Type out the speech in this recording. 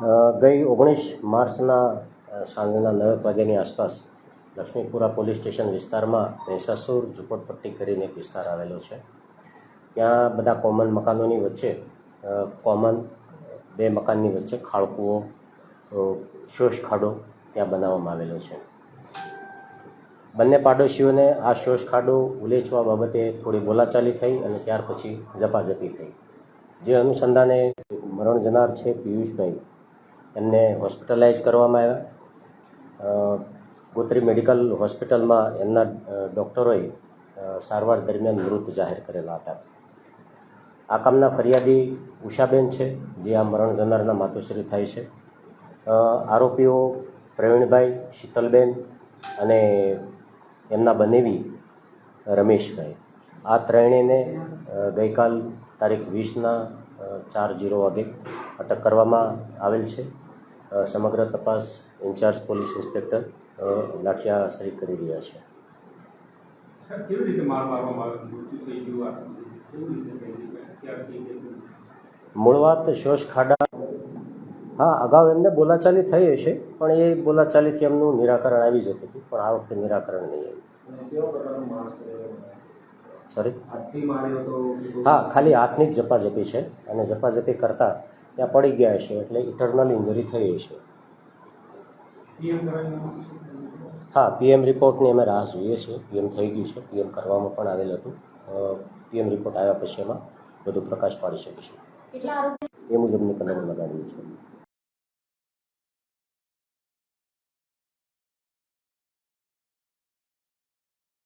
ગઈ ઓગણીસ માર્ચના સાંજના નવ વાગ્યાની આસપાસ લક્ષ્મીપુરા પોલીસ સ્ટેશન વિસ્તારમાં મહેસાસુર ઝુંપડપટ્ટી કરીને એક વિસ્તાર આવેલો છે. ત્યાં બધા કોમન મકાનોની વચ્ચે કોમન બે મકાનની વચ્ચે ખાળકુઓ શોષ ખાડો ત્યાં બનાવવામાં આવેલો છે. બંને પાડોશીઓને આ શોષ ખાડો ઉલેચવા બાબતે થોડી બોલાચાલી થઈ અને ત્યાર પછી ઝપાઝપી થઈ. જે અનુસંધાને મરણ જનાર છે પિયુષભાઈ. એમને હોસ્પિટલાઇઝ કરવામાં આવ્યા. ગોત્રી મેડિકલ હોસ્પિટલમાં એમના ડૉક્ટરોએ સારવાર દરમિયાન મૃત જાહેર કરેલા હતા. આ કામના ફરિયાદી ઉષાબેન છે, જે આ મરણ જનારના માતુશ્રી થાય છે. આરોપીઓ પ્રવીણભાઈ, શીતલબેન અને એમના બનેવી રમેશભાઈ. આ ત્રણેયને ગઈકાલ તારીખ વીસના ચાર જીરો વાગે અટક કરવામાં આવેલ છે. સમગ્ર તપાસ incharge police inspector Lathiya Shri કરી રહ્યા છે? મૂળ વાત શોષ ખાડા હા અગાઉ એમને બોલાચાલી થઈ હશે પણ એ બોલાચાલીથી એમનું નિરાકરણ આવી જતું હતું પણ આ વખતે નિરાકરણ નહીં આવ્યું. સોરી હા ખાલી હાથની જ ઝપાઝપી છે અને ઝપાઝપી કરતાં ત્યાં પડી ગયા છે એટલે ઇટરનલ ઇન્જરી થઈ છે. હા પીએમ રિપોર્ટની અમે રાહ જોઈએ છીએ. પીએમ થઈ ગયું છે. પીએમ કરવામાં પણ આવેલ હતું. પીએમ રિપોર્ટ આવ્યા પછી એમાં વધુ પ્રકાશ પાડી શકીશું. કેટલા એ મુજબની કલમ લગાડીએ છીએ.